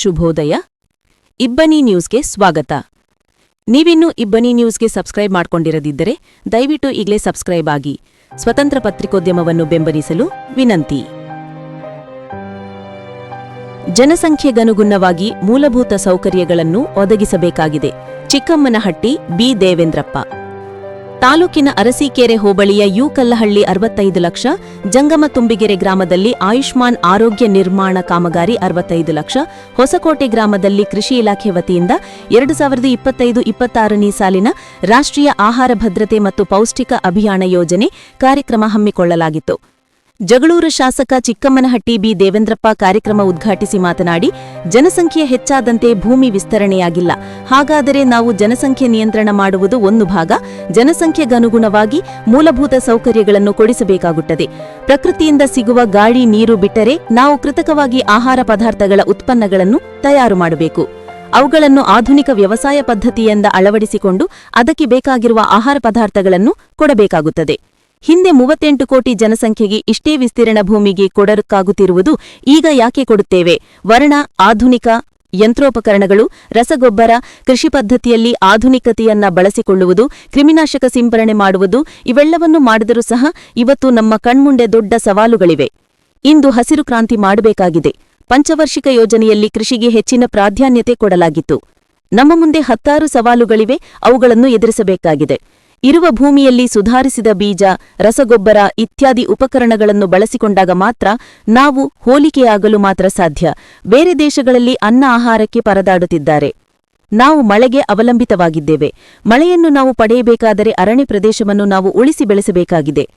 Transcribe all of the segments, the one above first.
ಶುಭೋದಯ. ಇಬ್ಬನಿ ನ್ಯೂಸ್ಗೆ ಸ್ವಾಗತ. ನೀವಿನ್ನೂ ಇಬ್ಬನಿ ನ್ಯೂಸ್ಗೆ ಸಬ್ಸ್ಕ್ರೈಬ್ ಮಾಡ್ಕೊಂಡಿರದಿದ್ದರೆ ದಯವಿಟ್ಟು ಈಗಲೇ ಸಬ್ಸ್ಕ್ರೈಬ್ ಆಗಿ ಸ್ವತಂತ್ರ ಪತ್ರಿಕೋದ್ಯಮವನ್ನು ಬೆಂಬಲಿಸಲು ವಿನಂತಿ. ಜನಸಂಖ್ಯೆಗನುಗುಣವಾಗಿ ಮೂಲಭೂತ ಸೌಕರ್ಯಗಳನ್ನು ಒದಗಿಸಬೇಕಾಗಿದೆ. ಚಿಕ್ಕಮ್ಮನಹಟ್ಟಿ ಬಿ. ದೇವೇಂದ್ರಪ್ಪ. ತಾಲೂಕಿನ ಅರಸೀಕೆರೆ ಹೋಬಳಿಯ ಯುಕಲ್ಲಹಳ್ಳಿ ಅರವತ್ತೈದು ಲಕ್ಷ ಜಂಗಮ ತುಂಬಿಗೆರೆ ಗ್ರಾಮದಲ್ಲಿ ಆಯುಷ್ಮಾನ್ ಆರೋಗ್ಯ ನಿರ್ಮಾಣ ಕಾಮಗಾರಿ ಅರವತ್ತೈದು ಲಕ್ಷ, ಹೊಸಕೋಟೆ ಗ್ರಾಮದಲ್ಲಿ ಕೃಷಿ ಇಲಾಖೆ ವತಿಯಿಂದ ಎರಡು ಸಾವಿರದ ಇಪ್ಪತ್ತೈದು ಇಪ್ಪತ್ತಾರನೇ ಸಾಲಿನ ರಾಷ್ಟ್ರೀಯ ಆಹಾರ ಭದ್ರತೆ ಮತ್ತು ಪೌಷ್ಟಿಕ ಅಭಿಯಾನ ಯೋಜನೆ ಕಾರ್ಯಕ್ರಮ ಹಮ್ಮಿಕೊಳ್ಳಲಾಗಿತ್ತು. ಜಗಳೂರು ಶಾಸಕ ಚಿಕ್ಕಮ್ಮನಹಟ್ಟಿ ಬಿ ದೇವೇಂದ್ರಪ್ಪ ಕಾರ್ಯಕ್ರಮ ಉದ್ಘಾಟಿಸಿ ಮಾತನಾಡಿ, ಜನಸಂಖ್ಯೆ ಹೆಚ್ಚಾದಂತೆ ಭೂಮಿ ವಿಸ್ತರಣೆಯಾಗಿಲ್ಲ. ಹಾಗಾದರೆ ನಾವು ಜನಸಂಖ್ಯೆ ನಿಯಂತ್ರಣ ಮಾಡುವುದು ಒಂದು ಭಾಗ, ಜನಸಂಖ್ಯೆಗನುಗುಣವಾಗಿ ಮೂಲಭೂತ ಸೌಕರ್ಯಗಳನ್ನು ಕೊಡಿಸಬೇಕಾಗುತ್ತದೆ. ಪ್ರಕೃತಿಯಿಂದ ಸಿಗುವ ಗಾಳಿ, ನೀರು ಬಿಟ್ಟರೆ ನಾವು ಕೃತಕವಾಗಿ ಆಹಾರ ಪದಾರ್ಥಗಳ ಉತ್ಪನ್ನಗಳನ್ನು ತಯಾರು ಮಾಡಬೇಕು. ಅವುಗಳನ್ನು ಆಧುನಿಕ ವ್ಯವಸಾಯ ಪದ್ಧತಿಯಿಂದ ಅಳವಡಿಸಿಕೊಂಡು ಅದಕ್ಕೆ ಬೇಕಾಗಿರುವ ಆಹಾರ ಪದಾರ್ಥಗಳನ್ನು ಕೊಡಬೇಕಾಗುತ್ತದೆ. ಹಿಂದೆ ಮೂವತ್ತೆಂಟು ಕೋಟಿ ಜನಸಂಖ್ಯೆಗೆ ಇಷ್ಟೇ ವಿಸ್ತೀರ್ಣ ಭೂಮಿಗೆ ಕೊಡಕ್ಕಾಗುತ್ತಿರುವುದು ಈಗ ಯಾಕೆ ಕೊಡುತ್ತೇವೆ? ವರ್ಣ, ಆಧುನಿಕ ಯಂತ್ರೋಪಕರಣಗಳು, ರಸಗೊಬ್ಬರ, ಕೃಷಿ ಪದ್ಧತಿಯಲ್ಲಿ ಆಧುನಿಕತೆಯನ್ನ ಬಳಸಿಕೊಳ್ಳುವುದು, ಕ್ರಿಮಿನಾಶಕ ಸಿಂಪರಣೆ ಮಾಡುವುದು, ಇವೆಲ್ಲವನ್ನೂ ಮಾಡಿದರೂ ಸಹ ಇವತ್ತು ನಮ್ಮ ಕಣ್ಮುಂಡೆ ದೊಡ್ಡ ಸವಾಲುಗಳಿವೆ. ಇಂದು ಹಸಿರು ಕ್ರಾಂತಿ ಮಾಡಬೇಕಾಗಿದೆ. ಪಂಚವಾರ್ಷಿಕ ಯೋಜನೆಯಲ್ಲಿ ಕೃಷಿಗೆ ಹೆಚ್ಚಿನ ಪ್ರಾಧಾನ್ಯತೆ ಕೊಡಲಾಗಿತ್ತು. ನಮ್ಮ ಮುಂದೆ ಹತ್ತಾರು ಸವಾಲುಗಳಿವೆ, ಅವುಗಳನ್ನು ಎದುರಿಸಬೇಕಾಗಿದೆ. ಇರುವ ಭೂಮಿಯಲ್ಲಿ ಸುಧಾರಿಸಿದ ಬೀಜ, ರಸಗೊಬ್ಬರ ಇತ್ಯಾದಿ ಉಪಕರಣಗಳನ್ನು ಬಳಸಿಕೊಂಡಾಗ ಮಾತ್ರ ನಾವು ಹೋಲಿಕೆಯಾಗಲು ಮಾತ್ರ ಸಾಧ್ಯ. ಬೇರೆ ದೇಶಗಳಲ್ಲಿ ಅನ್ನ ಆಹಾರಕ್ಕೆ ಪರದಾಡುತ್ತಿದ್ದಾರೆ. ನಾವು ಮಳೆಗೆ ಅವಲಂಬಿತವಾಗಿದ್ದೇವೆ. ಮಳೆಯನ್ನು ನಾವು ಪಡೆಯಬೇಕಾದರೆ ಅರಣ್ಯ ಪ್ರದೇಶವನ್ನು ನಾವು ಉಳಿಸಿ ಬೆಳೆಸಬೇಕಾಗಿದೆ.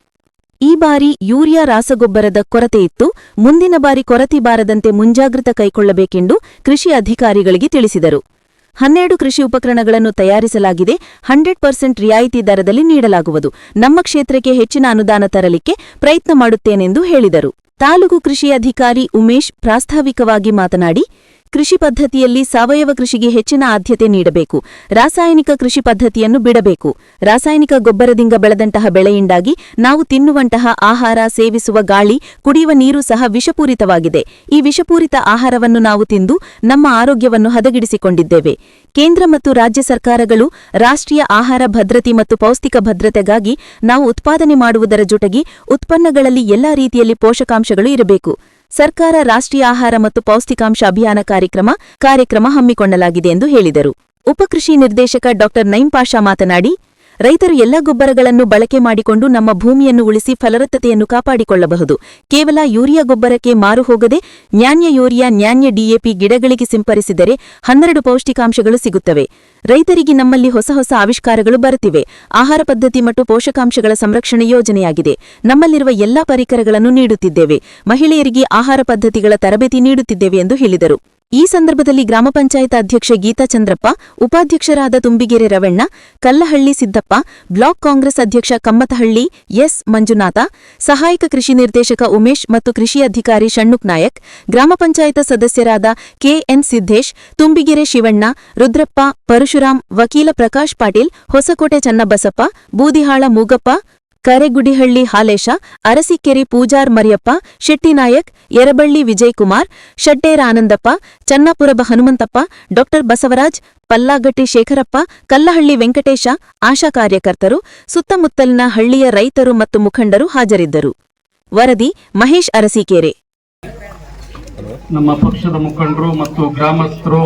ಈ ಬಾರಿ ಯೂರಿಯಾ ರಾಸಗೊಬ್ಬರದ ಕೊರತೆಯಿತ್ತು ಮುಂದಿನ ಬಾರಿ ಕೊರತೆ ಬಾರದಂತೆ ಮುಂಜಾಗ್ರತೆ ಕೈಗೊಳ್ಳಬೇಕೆಂದು ಕೃಷಿ ಅಧಿಕಾರಿಗಳಿಗೆ ತಿಳಿಸಿದರು. ಹನ್ನೆರಡು ಕೃಷಿ ಉಪಕರಣಗಳನ್ನು ತಯಾರಿಸಲಾಗಿದೆ. ಹಂಡ್ರೆಡ್ ಪರ್ಸೆಂಟ್ ರಿಯಾಯಿತಿ ದರದಲ್ಲಿ ನೀಡಲಾಗುವುದು. ನಮ್ಮ ಕ್ಷೇತ್ರಕ್ಕೆ ಹೆಚ್ಚಿನ ಅನುದಾನ ತರಲಿಕ್ಕೆ ಪ್ರಯತ್ನ ಮಾಡುತ್ತೇನೆಂದು ಹೇಳಿದರು. ತಾಲೂಕು ಕೃಷಿ ಅಧಿಕಾರಿ ಉಮೇಶ್ ಪ್ರಾಸ್ತಾವಿಕವಾಗಿ ಮಾತನಾಡಿ ಕೃಷಿ ಪದ್ಧತಿಯಲ್ಲಿ ಸಾವಯವ ಕೃಷಿಗೆ ಹೆಚ್ಚಿನ ಆದ್ಯತೆ ನೀಡಬೇಕು. ರಾಸಾಯನಿಕ ಕೃಷಿ ಪದ್ಧತಿಯನ್ನು ಬಿಡಬೇಕು. ರಾಸಾಯನಿಕ ಗೊಬ್ಬರದಿಂದ ಬೆಳೆದಂತಹ ಬೆಳೆಯಿಂದಾಗಿ ನಾವು ತಿನ್ನುವಂತಹ ಆಹಾರ, ಸೇವಿಸುವ ಗಾಳಿ, ಕುಡಿಯುವ ನೀರು ಸಹ ವಿಷಪೂರಿತವಾಗಿದೆ. ಈ ವಿಷಪೂರಿತ ಆಹಾರವನ್ನು ನಾವು ತಿಂದು ನಮ್ಮ ಆರೋಗ್ಯವನ್ನು ಹದಗಿಡಿಸಿಕೊಂಡಿದ್ದೇವೆ. ಕೇಂದ್ರ ಮತ್ತು ರಾಜ್ಯ ಸರ್ಕಾರಗಳು ರಾಷ್ಟ್ರೀಯ ಆಹಾರ ಭದ್ರತೆ ಮತ್ತು ಪೌಷ್ಟಿಕ ಭದ್ರತೆಗಾಗಿ ನಾವು ಉತ್ಪಾದನೆ ಮಾಡುವುದರ ಜೊತೆಗೆ ಉತ್ಪನ್ನಗಳಲ್ಲಿ ಎಲ್ಲಾ ರೀತಿಯಲ್ಲಿ ಪೋಷಕಾಂಶಗಳು ಇರಬೇಕು. ಸರ್ಕಾರ ರಾಷ್ಟ್ರೀಯ ಆಹಾರ ಮತ್ತು ಪೌಷ್ಟಿಕಾಂಶ ಅಭಿಯಾನ ಕಾರ್ಯಕ್ರಮ ಕಾರ್ಯಕ್ರಮ ಹಮ್ಮಿಕೊಳ್ಳಲಾಗಿದೆ ಎಂದು ಹೇಳಿದರು. ಉಪಕೃಷಿ ನಿರ್ದೇಶಕ ಡಾ ನೈಂ ಪಾಷಾ ಮಾತನಾಡಿ ರೈತರು ಎಲ್ಲ ಗೊಬ್ಬರಗಳನ್ನು ಬಳಕೆ ಮಾಡಿಕೊಂಡು ನಮ್ಮ ಭೂಮಿಯನ್ನು ಉಳಿಸಿ ಫಲವತ್ತತೆಯನ್ನು ಕಾಪಾಡಿಕೊಳ್ಳಬಹುದು. ಕೇವಲ ಯೂರಿಯಾ ಗೊಬ್ಬರಕ್ಕೆ ಮಾರು ಹೋಗದೆ ನ್ಯಾನ್ಯ ಯೂರಿಯಾ, ನ್ಯಾನ್ಯ ಡಿಎಪಿ ಗಿಡಗಳಿಗೆ ಸಿಂಪರಿಸಿದರೆ ಹನ್ನೆರಡು ಪೌಷ್ಟಿಕಾಂಶಗಳು ಸಿಗುತ್ತವೆ. ರೈತರಿಗೆ ನಮ್ಮಲ್ಲಿ ಹೊಸ ಹೊಸ ಆವಿಷ್ಕಾರಗಳು ಬರುತ್ತಿವೆ. ಆಹಾರ ಪದ್ಧತಿ ಮತ್ತು ಪೋಷಕಾಂಶಗಳ ಸಂರಕ್ಷಣೆ ಯೋಜನೆಯಾಗಿದೆ. ನಮ್ಮಲ್ಲಿರುವ ಎಲ್ಲಾ ಪರಿಕರಗಳನ್ನು ನೀಡುತ್ತಿದ್ದೇವೆ. ಮಹಿಳೆಯರಿಗೆ ಆಹಾರ ಪದ್ಧತಿಗಳ ತರಬೇತಿ ನೀಡುತ್ತಿದ್ದೇವೆ ಎಂದು ಹೇಳಿದರು. ಈ ಸಂದರ್ಭದಲ್ಲಿ ಗ್ರಾಮ ಪಂಚಾಯತ್ ಅಧ್ಯಕ್ಷ ಗೀತಾ ಚಂದ್ರಪ್ಪ, ಉಪಾಧ್ಯಕ್ಷರಾದ ತುಂಬಿಗೆರೆ ರವಣ್ಣ, ಕಲ್ಲಹಳ್ಳಿ ಸಿದ್ದಪ್ಪ, ಬ್ಲಾಕ್ ಕಾಂಗ್ರೆಸ್ ಅಧ್ಯಕ್ಷ ಕಮ್ಮತಹಳ್ಳಿ ಎಸ್ ಮಂಜುನಾಥ, ಸಹಾಯಕ ಕೃಷಿ ನಿರ್ದೇಶಕ ಉಮೇಶ್ ಮತ್ತು ಕೃಷಿ ಅಧಿಕಾರಿ ಷಣ್ಣುಕ್ ನಾಯಕ್, ಗ್ರಾಮ ಪಂಚಾಯತ್ ಸದಸ್ಯರಾದ ಕೆಎನ್ ಸಿದ್ದೇಶ್, ತುಂಬಿಗೆರೆ ಶಿವಣ್ಣ, ರುದ್ರಪ್ಪ, ಪರಶುರಾಮ್, ವಕೀಲ ಪ್ರಕಾಶ್ ಪಾಟೀಲ್, ಹೊಸಕೋಟೆ ಚನ್ನಬಸಪ್ಪ, ಬೂದಿಹಾಳ ಮೂಗಪ್ಪ ಕರೆಗುಡಿಹಳ್ಳಿ ಹಾಲೇಶ, ಅರಸೀಕೆರೆ ಪೂಜಾರ್ ಮರಿಯಪ್ಪ, ಶೆಟ್ಟಿನಾಯಕ್, ಯರಬಳ್ಳಿ ವಿಜಯಕುಮಾರ್, ಶೆಟ್ಟೇರ ಆನಂದಪ್ಪ ಚನ್ನಾಪುರಬ ಹನುಮಂತಪ್ಪ ಡಾ ಬಸವರಾಜ್, ಪಲ್ಲಾಗಟ್ಟಿ ಶೇಖರಪ್ಪ, ಕಲ್ಲಹಳ್ಳಿ ವೆಂಕಟೇಶ, ಆಶಾ ಕಾರ್ಯಕರ್ತರು, ಸುತ್ತಮುತ್ತಲಿನ ಹಳ್ಳಿಯ ರೈತರು ಮತ್ತು ಮುಖಂಡರು ಹಾಜರಿದ್ದರು. ವರದಿ ಮಹೇಶ್ ಅರಸೀಕೆರೆ. ನಮ್ಮ ಪಕ್ಷದ ಮುಖಂಡರು ಮತ್ತು ಗ್ರಾಮಸ್ಥರು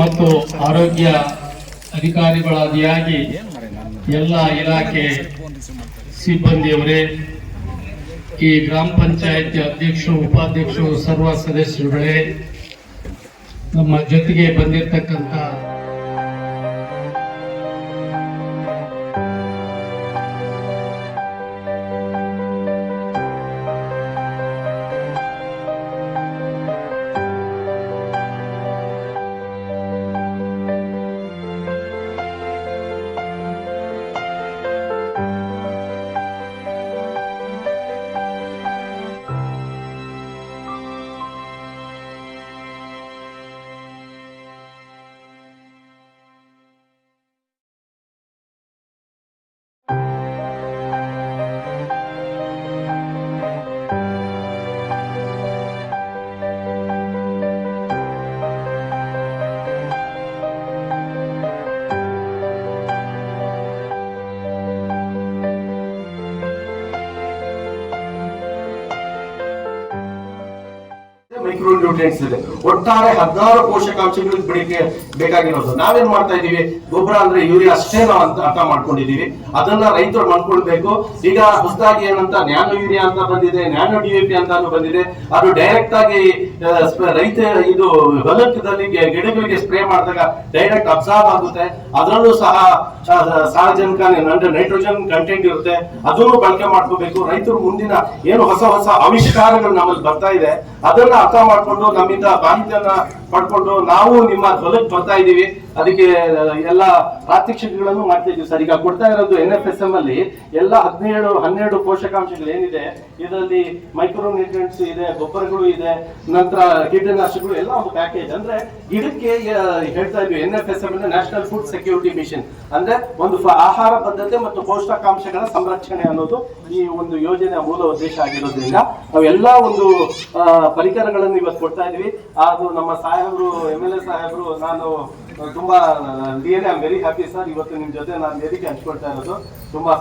ಮತ್ತು ಆರೋಗ್ಯ ಅಧಿಕಾರಿಗಳಾದಿಯಾಗಿ ಎಲ್ಲ ಇಲಾಖೆ ಸಿಬ್ಬಂದಿಯವರೇ ಈ ಗ್ರಾಮ ಪಂಚಾಯತ್ ಅಧ್ಯಕ್ಷರು ಉಪಾಧ್ಯಕ್ಷರು ಸರ್ವ ಸದಸ್ಯರುಗಳೇ ನಮ್ಮ ಜೊತೆಗೆ ಬಂದಿರತಕ್ಕಂಥ ನ್ಯೂಟ್ರಿಯೆಂಟ್ಸ್ ಇದೆ. ಒಟ್ಟಾರೆ ಹದಿನಾರು ಪೋಷಕಾಂಶಗಳು ಬೆಳಿಗ್ಗೆ ಬೇಕಾಗಿರೋದು. ನಾವೇನ್ ಮಾಡ್ತಾ ಇದೀವಿ ಗೊಬ್ಬರ ಅಂದ್ರೆ ಯೂರಿಯಾ ಅಷ್ಟೇ ನಾವು ಅಂತ ಅರ್ಥ ಮಾಡ್ಕೊಂಡಿದೀವಿ ಅದನ್ನ ರೈತರು ಮಾಡ್ಕೊಳ್ಬೇಕು ಈಗ ಹೊಸದಾಗಿ ಏನಂತ ನ್ಯಾನೋ ಯೂರಿಯಾ ಅಂತ ಬಂದಿದೆ, ನ್ಯಾನೋ ಡಿಎಪಿ ಅಂತ ಬಂದಿದೆ. ಅದು ಡೈರೆಕ್ಟ್ ಆಗಿ ರೈತ, ಇದು ಹೊಲಕ್ಕದಲ್ಲಿ ಗಿಡಗಳಿಗೆ ಸ್ಪ್ರೇ ಮಾಡಿದಾಗ ಡೈರೆಕ್ಟ್ ಅಬ್ಸಾರ್ಬ್ ಆಗುತ್ತೆ. ಅದರಲ್ಲೂ ಸಹ ಸಾರಜನಕ, ಅಂದ್ರೆ ನೈಟ್ರೋಜನ್ ಕಂಟೆಂಟ್ ಇರುತ್ತೆ. ಅದನ್ನು ಬಳಕೆ ಮಾಡ್ಕೋಬೇಕು. ರೈತರು ಮುಂದಿನ ಏನು ಹೊಸ ಹೊಸ ಆವಿಷ್ಕಾರಗಳು ನಮ್ಮಲ್ಲಿ ಬರ್ತಾ ಇದೆ. ಅದನ್ನ ಅರ್ಥ ಮಾಡ್ಕೊಂಡು ನಮ್ಮಿಂದ ಮಾಹಿತಿಯನ್ನ ಪಡ್ಕೊಂಡು ನಾವು ನಿಮ್ಮ ಹೊಲಕ್ಕೆ ಬರ್ತಾ ಇದೀವಿ ಅದಕ್ಕೆ ಎಲ್ಲ ಪ್ರಾತ್ಯಕ್ಷಿಕೆಗಳನ್ನು ಮಾಡ್ತಾ ಇದೀವಿ ಸರ್. ಈಗ ಕೊಡ್ತಾ ಇರೋದು ಎನ್ ಎಫ್ ಎಸ್ ಎಂ ಅಲ್ಲಿ ಎಲ್ಲ ಹದಿನೇಳು, ಹನ್ನೆರಡು ಪೋಷಕಾಂಶಗಳು ಏನಿದೆ? ಇದರಲ್ಲಿ ಮೈಕ್ರೋ ನ್ಯೂಟ್ರಿಯೆಂಟ್ಸ್ ಇದೆ, ಗೊಬ್ಬರಗಳು ಇದೆ, ನಂತರ ಕೀಟನಾಶಕಗಳು, ಎಲ್ಲ ಒಂದು ಪ್ಯಾಕೇಜ್ ಅಂದ್ರೆ ಗಿಡಕ್ಕೆ ಹೇಳ್ತಾ ಇದ್ವಿ N F S M national food security mission ಅಂದ್ರೆ ಒಂದು ಆಹಾರ ಬದ್ಧತೆ ಮತ್ತು ಪೋಷಕಾಂಶಗಳ ಸಂರಕ್ಷಣೆ ಅನ್ನೋದು ಈ ಒಂದು ಯೋಜನೆಯ ಮೂಲ ಉದ್ದೇಶ ಆಗಿರೋದ್ರಿಂದ ನಾವೆಲ್ಲ ಒಂದು ಪರಿಕರಗಳನ್ನು ಇವತ್ತು ಕೊಡ್ತಾ ಇದೀವಿ ಅದು ನಮ್ಮ ಸಾಹೇಬರು ಎಂ ಎಲ್ ಎ ಸಾಹೇಬ್ರು, ನಾನು ತುಂಬಾ really I very happy sir ಇವತ್ತು ನಿಮ್ ಜೊತೆ ನಾನು ವೇದಿಕೆ ಹಂಚ್ಕೊಳ್ತಾ ಇರೋದು. ತುಂಬಾ